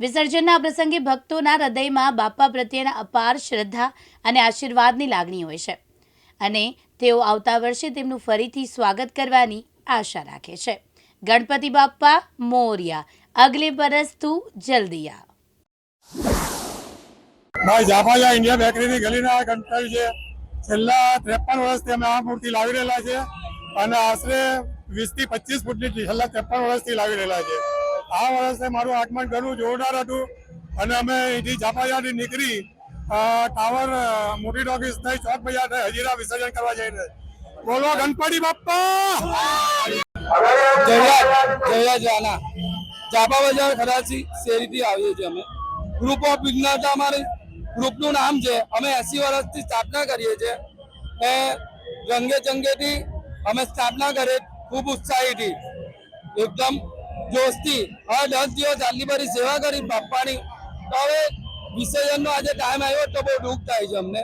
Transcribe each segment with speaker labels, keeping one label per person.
Speaker 1: વિસર્જનના પ્રસંગે ભક્તોના હૃદયમાં બાપા પ્રત્યેના અપાર શ્રદ્ધા અને આશીર્વાદની લાગણી હોય છે. અને તેઓ આવતા વર્ષે તેમનું ફરીથી સ્વાગત કરવાની આશા રાખે છે. ગણપતિ બાપા મોર્યા. અગલે બરસ તું જલ્દીયા.
Speaker 2: ભાઈ જાફાજા ઇન્ડિયા બેકરીની ગલીના ગણપતિ છે. છેલ્લા ત્રેપન વર્ષથી અમે આ મૂર્તિ લાવી રહેલા છે. અને આશરે વીસથી પચીસ ફૂટની છેલ્લા ત્રેપન વર્ષથી લાવી રહેલા છે. આ વર્ષે મારું આગમન ઘણું જોરદાર હતું અને અમે અહીંથી જાફાજાથી નીકળી ટાવર મોટી ટોકીસ થઈ, ચોક બજાર થઈ, હજીરા વિસર્જન કરવા જઈ રહ્યા. બોલો ગણપતિ બાપ્પા!
Speaker 3: જયા જયા જાના. ચાપા બજાર ખરાસી શેરીથી આવીએ છીએ અમે. ગ્રુપ ઓફ વિજ્ઞાતા અમારે. ગ્રુપનું નામ છે, અમે એસી વર્ષથી સ્થાપના કરીએ છીએ. એ રંગે ચંગેથી અમે સ્થાપના કરીએ ખૂબ ઉત્સાહીથી, એકદમ જોશથી હવે દસ દિવસ આટલી બધી સેવા કરી બાપાની તો હવે વિસર્જનનો આજે ટાઈમ આવ્યો તો બહુ દુઃખ થાય છે અમને.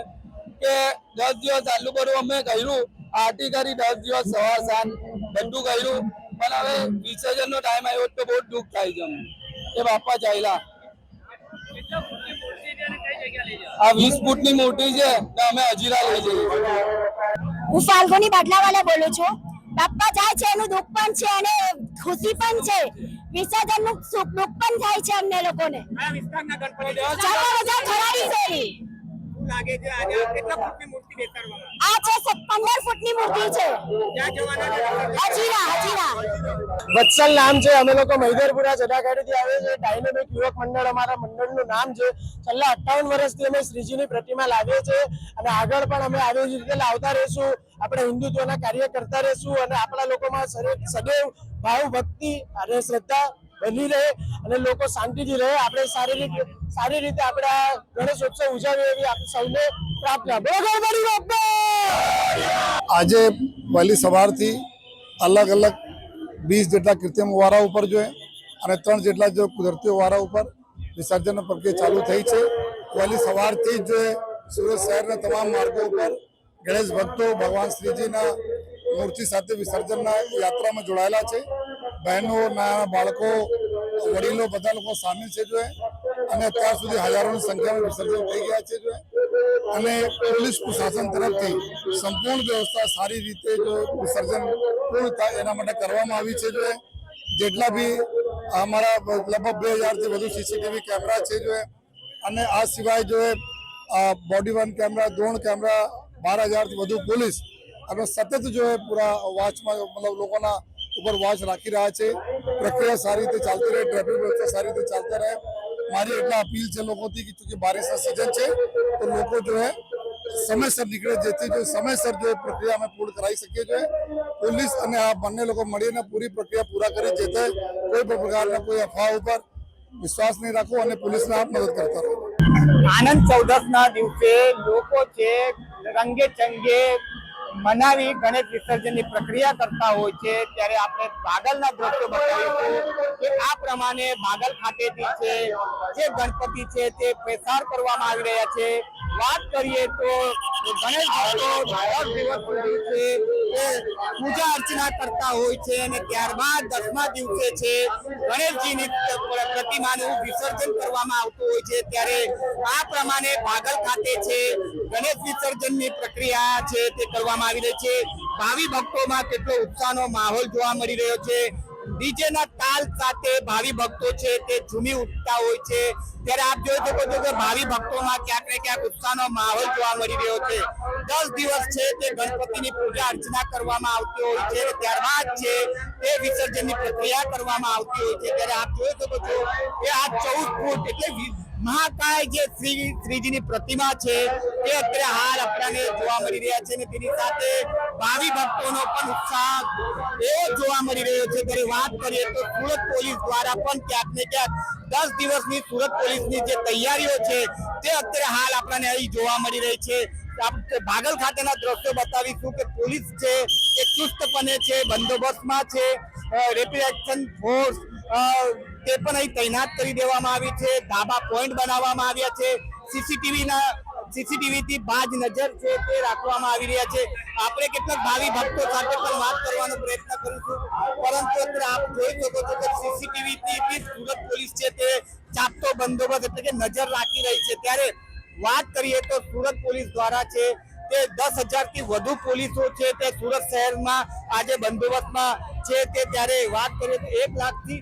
Speaker 3: કે દસ દિવસ આટલું બધું અમે કર્યું. આરતી કરી દસ દિવસ સવાર સાંજ બધું કર્યું. પણ હવે વિસર્જનનો ટાઈમ આવ્યો તો બહુ દુઃખ થાય છે અમને. કે બાપા ચાલ્યા. આ વીસ ફૂટની મૂર્તિ છે અમે હજીરા લઈ જઈએ.
Speaker 4: હું ફાલ્ગુની બાટલાવાલા બોલું છું. બાપ્પા જાય છે એનું દુઃખ પણ છે અને ખુશી પણ છે. વિસર્જનનું સુખ દુઃખ પણ થાય છે અમને લોકોને? ચાલો બધા ખરાડી શેરી
Speaker 5: લાગે છે આજે? કેટલા
Speaker 4: આ છે પંદર ફૂટની મૂર્તિ છે? હજીરા હજીરા.
Speaker 6: વત્સલ નામ છે. અમે લોકો મહિધરપુરા જટાખાડીથી આવે છે. ડાયનેમિક યુવક મંડળ અમારા મંડળનું નામ છે. છેલ્લા અઠાવન વર્ષથી અમે શ્રીજીની પ્રતિમા લાવીએ છીએ અને આગળ પણ અમે આવી જ રીતે લાવતા રહીશું. આપણે હિન્દુત્વના કાર્ય કરતા રહીશું અને આપણા લોકોમાં સરે- સદૈવ ભાવ ભક્તિ અને શ્રદ્ધા બની રહે અને લોકો શાંતિથી રહે. આપણે સારી રીતે સારી રીતે આપણા ગણેશ ઉત્સવ ઉજવીએ એવી આપણે સૌને
Speaker 2: આજે વહેલી સવારથી અલગ અલગ વીસ જેટલા કૃત્રિમ વારા ઉપર જો અને ત્રણ જેટલા જો કુદરતી વારા ઉપર વિસર્જન પ્રક્રિયા ચાલુ થઈ છે. વહેલી સવારથી જ સુરત શહેરના તમામ માર્ગો ઉપર ગણેશ ભક્તો ભગવાન શ્રીજીના મૂર્તિ સાથે વિસર્જનના યાત્રામાં જોડાયેલા છે. બહેનો, નાના બાળકો, વડીલો બધા લોકો સામેલ છે જો અને અત્યાર સુધી હજારોની સંખ્યામાં વિસર્જન થઈ ગયા છે જો અને પોલીસ પ્રશાસન તરફથી સંપૂર્ણ વ્યવસ્થા સારી રીતે જો વિસર્જન પૂર્ણ થાય એના માટે કરવામાં આવી છે જો જેટલા બી અમારા લગભગ બે હજારથી વધુ સીસીટીવી કેમેરા છે જો અને આ સિવાય જો body worn camera drone camera બાર હજારથી વધુ પોલીસ અને સતત જો પૂરા વોચમાં મતલબ લોકોના ઉપર વોચ રાખી રહ્યા છે. પ્રક્રિયા સારી રીતે ચાલતી રહે ટ્રાફિક વ્યવસ્થા સારી રીતે ચાલતા રહે મારી એટલા અપીલ છે લોકોથી કે ચૂંકि બારિશના સિઝન છે તો લોકો જો હે સમયસર નીકળે જેથી જો સમયસર જો એ પ્રક્રિયા અમે પૂર્ણ કરાવી શકીએ છીએ પોલીસ અને આ બંને લોકો મળીને પૂરી પ્રક્રિયા પૂરા કરી જેથી કોઈ પણ પ્રકારના કોઈ અફવા ઉપર વિશ્વાસ નહીં રાખવો અને પોલીસને આપ મદદ કરતા રહો
Speaker 5: આનંદ ચૌદસ ના દિવસે લોકો છે રંગે ચંગે મનાવી ગણેશ વિસર્જનની પ્રક્રિયા કરતા હોય છે, ત્યારે આપણે બાગલના દ્રશ્યો બતાવીશું કે આ પ્રમાણે બાગલ ખાતેથી છે, જે ગણપતિ છે તે પેસાર કરવામાં આવી રહ્યા છે. વાત કરીએ તો ગણેશ ભક્તો દસ દિવસ સુધી છે, એ પૂજા અર્ચના કરતા હોય છે અને ત્યારબાદ દસમા દિવસે છે, ગણેશજીની પ્રતિમાનું વિસર્જન કરવામાં આવતું હોય છે. ત્યારે આ પ્રમાણે ભાગલ ખાતે છે, ગણેશ વિસર્જનની પ્રક્રિયા છે તે કરવામાં આવી રહી છે. ભાવિ ભક્તોમાં કેટલો ઉત્સાહનો માહોલ જોવા મળી રહ્યો છે. ડીજે તાલ સાથે ભાવિ ભક્તો છે તે ઝૂમી ઉઠતા હોય છે. ત્યારે આપ જોઈ શકો છો કે ભાવિ ભક્તોમાં ક્યાંક ને ક્યાંક ઉત્સાહનો માહોલ જોવા મળી રહ્યો છે. દસ દિવસ છે તે ગણપતિની પૂજા અર્ચના કરવામાં આવતી હોય છે ત્યારબાદ છે તે વિસર્જનની પ્રક્રિયા કરવામાં આવતી હોય છે. ત્યારે આપ જોઈ શકો છો કે આ ચૌદ ફૂટ એટલે મહાકાય જે શ્રી, શ્રીજીની પ્રતિમા છે તે અત્યારે હાલ આપણાને જોવા મળી રહ્યા છે અને તેની સાથે ભાવિ ભક્તોનો પણ ઉત્સાહ એવો જોવા મળી રહ્યો છે. ત્યારે વાત કરીએ તો સુરત પોલીસ દ્વારા પણ ક્યાંક ને ક્યાંક દસ દિવસની સુરત પોલીસની જે તૈયારીઓ છે, તે અત્યારે હાલ આપણને અહીં જોવા મળી રહી છે. ભાગલ ખાતેના દ્રશ્યો બતાવીશું કે પોલીસ છે, એ ચુસ્તપણે છે, બંદોબસ્તમાં છે રેપિડ એક્શન ફોર્સ તે પણ અહીં તૈનાત કરી દેવામાં આવી છે. ધાબા પોઈન્ટ બનાવવામાં આવ્યા છે. સીસીટીવી ના સીસીટીવી થી બાજ નજર છે તે રાખવામાં આવી રહ્યા છે. આપણે કેટલાક ભાવિ ભક્તો સાથે પણ વાત કરવાનો પ્રયત્ન કરીશું પરંતુ અત્યારે આપ જોઈ શકો છો કે સીસીટીવી થી સુરત પોલીસ છે તે ચાપતો બંદોબસ્ત એટલે કે નજર રાખી રહી છે. ત્યારે વાત કરીએ તો સુરત પોલીસ દ્વારા છે તે દસ હજારથી વધુ પોલીસો છે તે સુરત શહેરમાં આજે બંદોબસ્તમાં છે તે ત્યારે વાત કરીએ તો એક લાખથી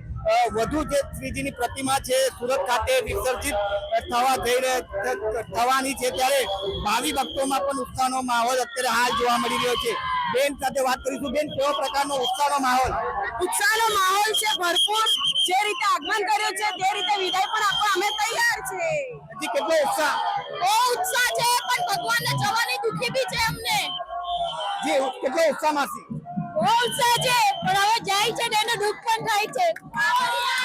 Speaker 5: વધુ જે શ્રીજીની પ્રતિમા છે સુરત ખાતે વિસર્જિત થવા જઈ થવાની છે ત્યારે ભાવિ ભક્તોમાં પણ ઉત્સાહનો માહોલ અત્યારે હાલ જોવા મળી રહ્યો છે. બેન સાથે વાત કરીશું. બેન કેવો પ્રકારનો ઉત્સાહનો માહોલ?
Speaker 4: ઉત્સાહનો માહોલ છે ભરપૂર. જે રીતે આગમન કર્યું છે તે રીતે વિદાય પણ આપવા અમે તૈયાર છે
Speaker 5: હજી કેટલો ઉત્સાહ?
Speaker 4: બહુ ઉત્સાહ છે. પણ ભગવાનને જવાની દુખી બી છે અમને.
Speaker 5: જે કેટલો ઉત્સાહ માસી
Speaker 4: બહુ ઉત્સાહ છે પણ હવે જાય છે તેને દુઃખ પણ થાય છે.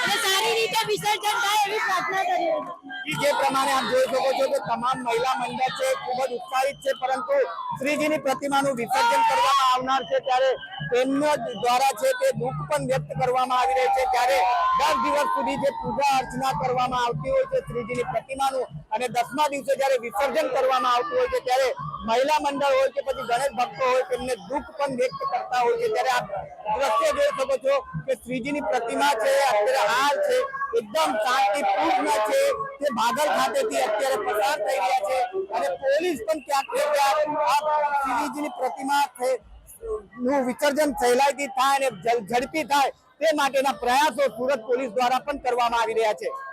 Speaker 4: અને સારી રીતે વિસર્જન થાય એવી પ્રાર્થના કરીએ છીએ.
Speaker 5: જે પ્રમાણે આપ જોઈ શકો છો કે તમામ મહિલા મંડળ છે ખૂબ જ ઉત્સાહિત છે પરંતુ શ્રીજીની પ્રતિમાનું વિસર્જન કરવામાં આવનાર છે ત્યારે તેમનો દ્વારા છે તે દુઃખ પણ વ્યક્ત કરવામાં આવી રહી છે. ત્યારે દસ દિવસ સુધી જે પૂજા અર્ચના કરવામાં આવતી હોય છે શ્રીજીની પ્રતિમાનું અને દસમા દિવસે જ્યારે વિસર્જન કરવામાં આવતું હોય છે, ત્યારે મહિલા મંડળ હોય કે પછી ગણેશ ભક્તો હોય, તેમને દુઃખ પણ વ્યક્ત કરતા હોય છે. ત્યારે આપ દ્રશ્ય જોઈ શકો છો કે શ્રીજીની પ્રતિમા છે, અત્યારે હાલ છે, એકદમ શાંતિપૂર્ણ છે. તે ભાગલ ખાતેથી અત્યારે પસાર થઈ રહ્યા છે. અને પોલીસ પણ ક્યાંક ને શ્રીજીની પ્રતિમા નું વિસર્જન સહેલાઈથી થાય અને ઝડપી થાય તે માટેના પ્રયાસો સુરત પોલીસ દ્વારા પણ કરવામાં આવી રહ્યા છે.